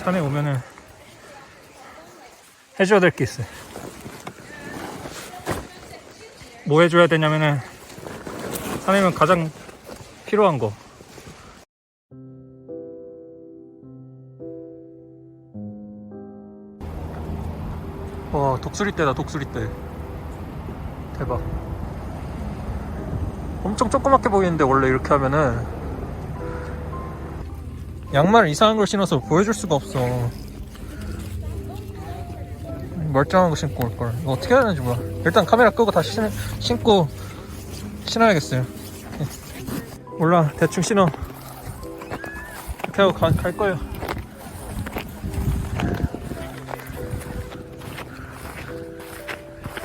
산에 오면은 해줘야 될 게 있어요. 뭐 해줘야 되냐면은 산에 오면 가장 필요한 거. 와 독수리 떼다 독수리 떼 대박 엄청 조그맣게 보이는데 원래 이렇게 하면은 양말을 이상한 걸 신어서 보여줄 수가 없어. 멀쩡한 거 신고 올걸. 이거 어떻게 해야 되는지 몰라. 일단 카메라 끄고 다시 신, 신고 신어야겠어요. 몰라 대충 신어. 이렇게 하고 가, 갈 거예요.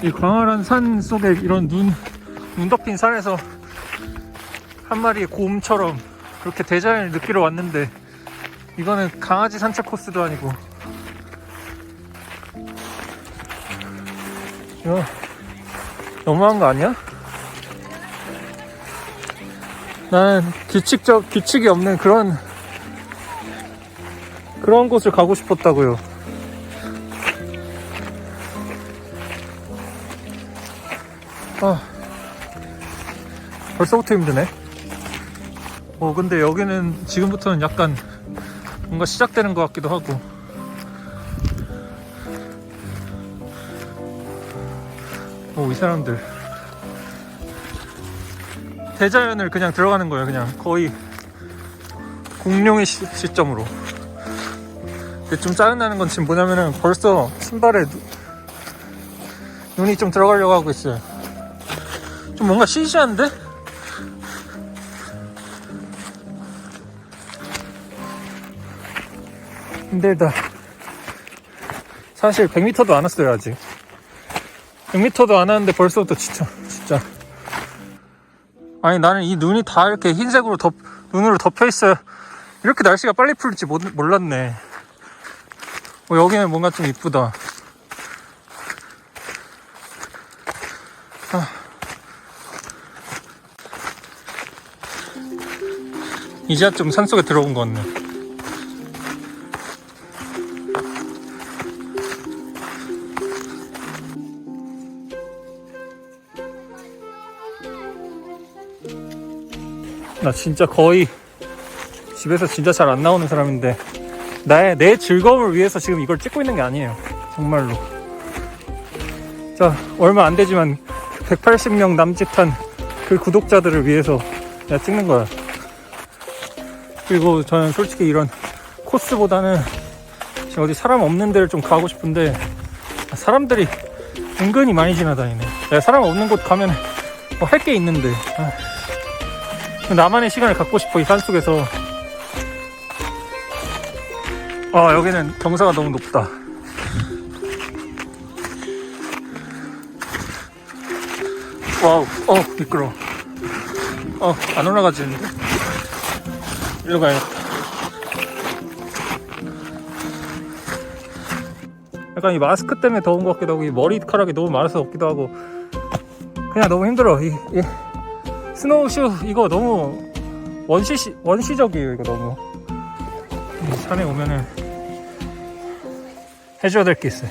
이 광활한 산 속에 이런 눈, 눈 덮인 산에서 한 마리의 곰처럼 그렇게 대자연을 느끼러 왔는데 이거는 강아지 산책 코스도 아니고 이거 너무한 거 아니야? 나는 규칙적 규칙이 없는 그런 그런 곳을 가고 싶었다고요. 아, 벌써부터 힘드네. 어, 근데 여기는 지금부터는 약간 뭔가 시작되는 것 같기도 하고. 오, 이 사람들. 대자연을 그냥 들어가는 거예요, 그냥. 거의 공룡의 시, 시점으로. 근데 좀 짜증나는 건 지금 뭐냐면은 벌써 신발에 누- 눈이 좀 들어가려고 하고 있어요. 좀 뭔가 시시한데? 힘들다. 사실 100m도 안 왔어요, 아직. 100m도 안 왔는데 벌써부터 지쳐, 진짜. 아니, 나는 이 눈이 다 이렇게 흰색으로 덮, 눈으로 덮여 있어야 이렇게 날씨가 빨리 풀릴지 못- 몰랐네. 어, 여기는 뭔가 좀 이쁘다. 이제야 좀 산속에 들어온 것 같네. 나 진짜 거의 집에서 진짜 잘 안 나오는 사람인데 나의 내 즐거움을 위해서 지금 이걸 찍고 있는 게 아니에요. 정말로. 자, 얼마 안 되지만 180명 남짓한 그 구독자들을 위해서 내가 찍는 거야. 그리고 저는 솔직히 이런 코스보다는 지금 어디 사람 없는 데를 좀 가고 싶은데 사람들이 은근히 많이 지나다니네. 내가 사람 없는 곳 가면 뭐 할 게 있는데 아, 나만의 시간을 갖고 싶어 이 산속에서 아 여기는 경사가 너무 높다. 와우, 어 미끄러. 어안 올라가지는데. 이리로 가야겠다. 약간 이 마스크 때문에 더운 것 같기도 하고 이 머리카락이 너무 많아서 덥기도 하고 그냥 너무 힘들어. 이, 이 스노우슈 이거 너무 원시 원시적이에요. 이거 너무 이 산에 오면은 해줘야 될 게 있어요.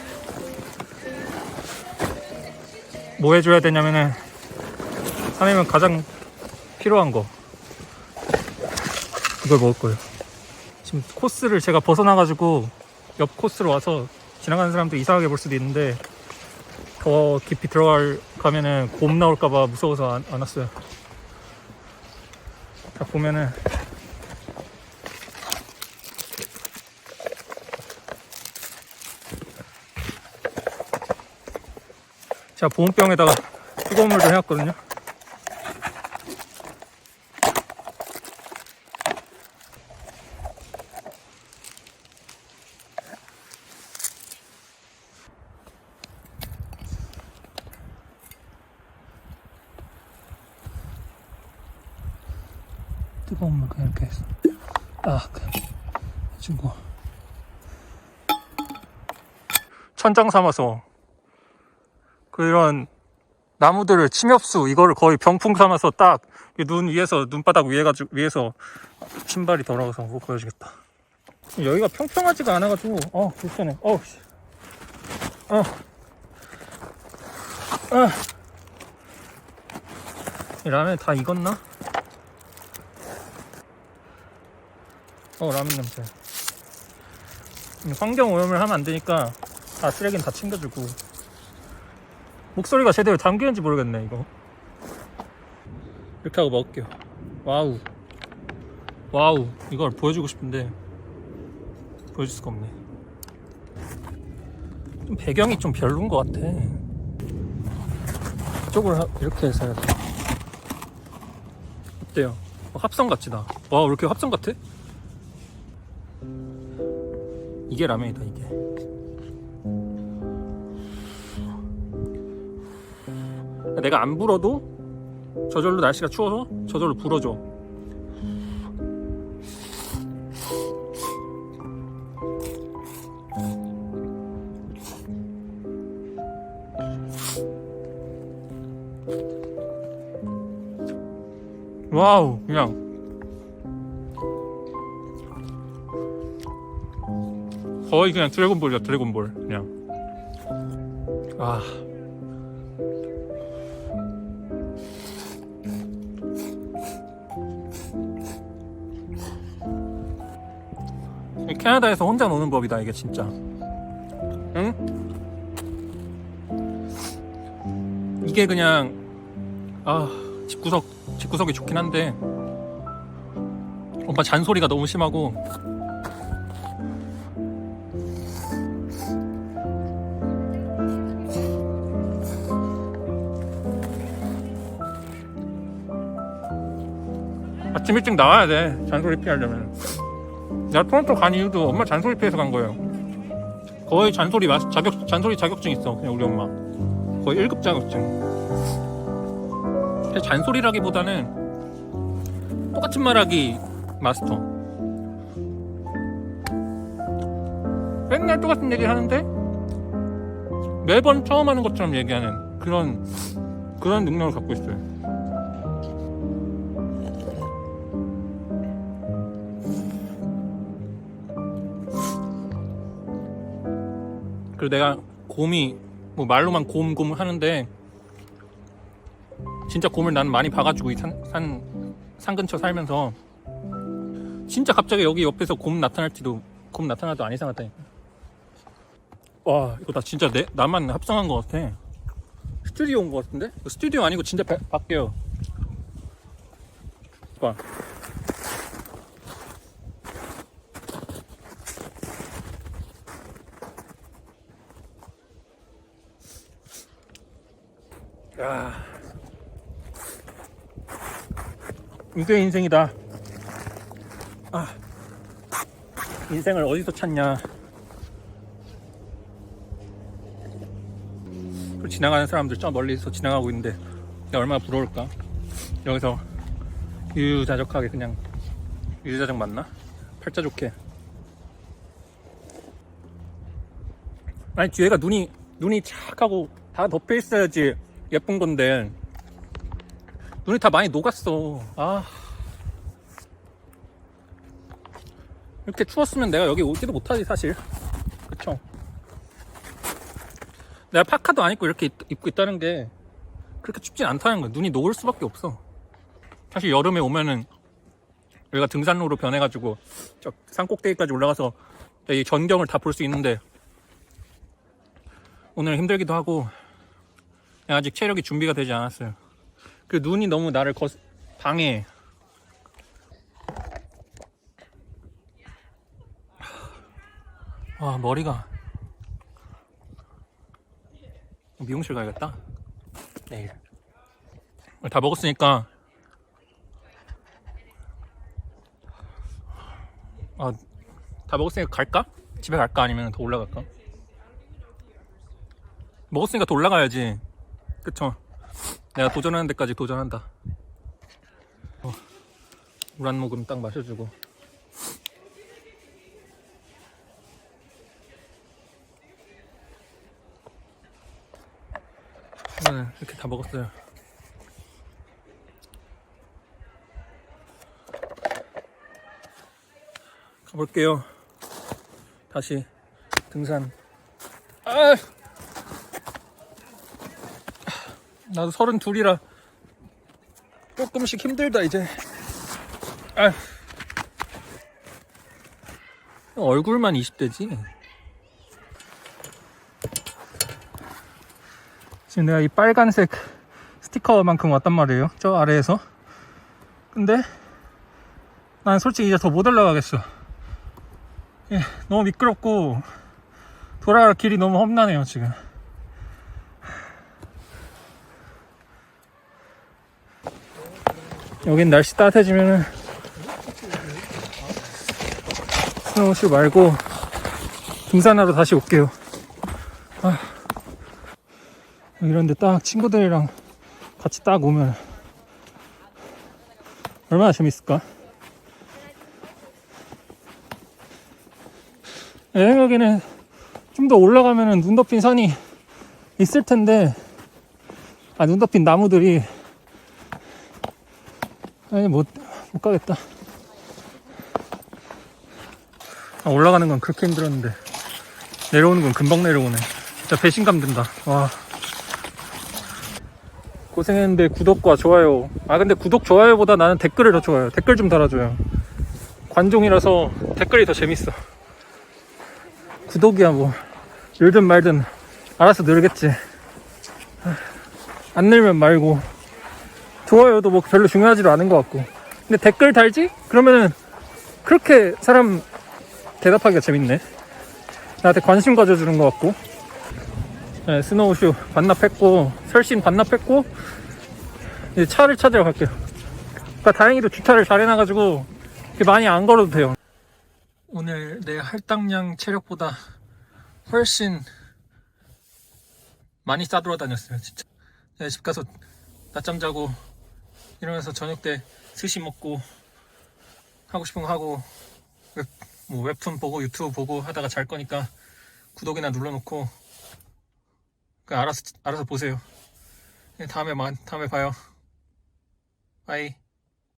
뭐 해줘야 되냐면은 산에 오면 가장 필요한 거 이걸 먹을 거예요. 지금 코스를 제가 벗어나가지고 옆 코스로 와서 지나가는 사람도 이상하게 볼 수도 있는데 더 깊이 들어갈 가면은 곰 나올까봐 무서워서 안, 안 왔어요. 딱 보면은 제가 보온병에다가 뜨거운 물좀 해왔거든요. 뜨거운 물 그냥 이렇게 해서 딱 해주고 천장 삼아서 그런 나무들을 침엽수 이거를 거의 병풍 삼아서 딱 눈 위에서 눈바닥 위에 가지고 위에서 신발이 더러워서 못 보여주겠다. 여기가 평평하지가 않아가지고 어 불편해 씨. 어. 아. 이 라면 다 익었나? 어 라면 냄새. 음, 환경 오염을 하면 안 되니까 다 쓰레기는 다 챙겨주고. 목소리가 제대로 담기는지 모르겠네 이거. 이렇게 하고 먹을게요. 와우. 와우. 이걸 보여주고 싶은데 보여줄 수가 없네. 좀 배경이 좀 별론 것 같아. 이쪽을 하- 이렇게 해서 해야 돼. 어때요? 어, 합성 같지 나. 와, 왜 이렇게 합성 같아? 이게 라면이다, 이게. 내가 안 불어도 저절로 날씨가 추워서 저절로 불어줘. 거의 그냥 드래곤볼이야, 드래곤볼. 그냥. 아. 이 캐나다에서 혼자 노는 법이다, 이게 진짜. 응? 이게 그냥, 아, 집구석, 집구석이 좋긴 한데, 엄마 잔소리가 너무 심하고, 아침 일찍 나와야 돼. 잔소리 피하려면. 내가 토론토 간 이유도 엄마 잔소리 피해서 간 거예요. 거의 잔소리 마, 자격, 잔소리 자격증 있어. 그냥 우리 엄마. 거의 1급 자격증. 잔소리라기보다는 똑같은 말하기 마스터. 맨날 똑같은 얘기 하는데 매번 처음 하는 것처럼 얘기하는 그런 그런 능력을 갖고 있어요. 그리고 내가 곰이 뭐 말로만 곰곰 하는데 진짜 곰을 나는 많이 봐가지고 이 산, 산, 산 근처 살면서 진짜 갑자기 여기 옆에서 곰 나타날지도 곰 나타나도 안 이상하다니까 와 이거 나 진짜 내, 나만 합성한 것 같아. 스튜디오 온 것 같은데? 스튜디오 아니고 진짜 바, 밖에요. 봐 야. 이게 인생이다. 아. 인생을 어디서 찾냐. 그 지나가는 사람들 저 멀리서 지나가고 있는데 얼마나 부러울까. 여기서 유유자적하게 그냥 유유자적 맞나? 팔자 좋게. 아니 뒤에가 눈이 눈이 착 하고 다 덮여 있어야지 예쁜 건데 눈이 다 많이 녹았어. 아 이렇게 추웠으면 내가 여기 오지도 못하지 사실. 그쵸? 내가 파카도 안 입고 이렇게 입- 입고 있다는 게 그렇게 춥진 않다는 거야. 눈이 녹을 수밖에 없어. 사실 여름에 오면은 여기가 등산로로 변해가지고 저 산꼭대기까지 올라가서 이 전경을 다 볼 수 있는데 오늘 힘들기도 하고 아직 체력이 준비가 되지 않았어요. 그 눈이 너무 나를 거 방해. 와 머리가 미용실 가야겠다. 내일. 다 먹었으니까 아, 다 먹었으니까 갈까? 집에 갈까 아니면 더 올라갈까? 먹었으니까 더 올라가야지. 그쵸? 내가 도전하는 데까지 도전한다. 어, 물한 모금 딱 마셔주고. 네, 이렇게 다 먹었어요. 가볼게요. 다시 등산. 아! 나도 서른 둘이라 조금씩 힘들다 이제. 아. 얼굴만 20대지. 지금 내가 이 빨간색 스티커만큼 왔단 말이에요. 저 아래에서. 근데 난 솔직히 이제 더 못 올라가겠어. 예, 너무 미끄럽고 돌아갈 길이 너무 험난해요 지금. 여긴 날씨 따뜻해지면은 스노우쇼 말고 등산하러 다시 올게요. 아, 이런데 딱 친구들이랑 같이 딱 오면 얼마나 재밌을까? 내 생각에는 좀 더 올라가면은 눈 덮인 산이 있을 텐데, 아, 눈 덮인 나무들이, 아니, 못, 못 가겠다. 아, 올라가는 건 그렇게 힘들었는데, 내려오는 건 금방 내려오네. 진짜 배신감 든다. 와. 고생했는데 구독과 좋아요. 아, 근데 구독, 좋아요보다 나는 댓글을 더 좋아요. 댓글 좀 달아줘요. 관종이라서 댓글이 더 재밌어. 구독이야 뭐 늘든 말든 알아서 늘겠지 안 늘면 말고 좋아요도 뭐 별로 중요하지도 않은 것 같고. 근데 댓글 달지? 그러면은 그렇게 사람 대답하기가 재밌네. 나한테 관심 가져주는 것 같고. 네, 스노우쇼 반납했고 설신 반납했고 이제 차를 찾으러 갈게요. 그러니까 다행히도 주차를 잘 해놔가지고 많이 안 걸어도 돼요. 오늘 내 할당량 체력보다 훨씬 많이 싸돌아 다녔어요 진짜. 내가 집 가서 낮잠 자고 이러면서 저녁 때 스시 먹고 하고 싶은 거 하고 웹, 뭐 웹툰 보고 유튜브 보고 하다가 잘 거니까 구독이나 눌러놓고 그 알아서 알아서 보세요. 네, 다음에 만 다음에 봐요. 바이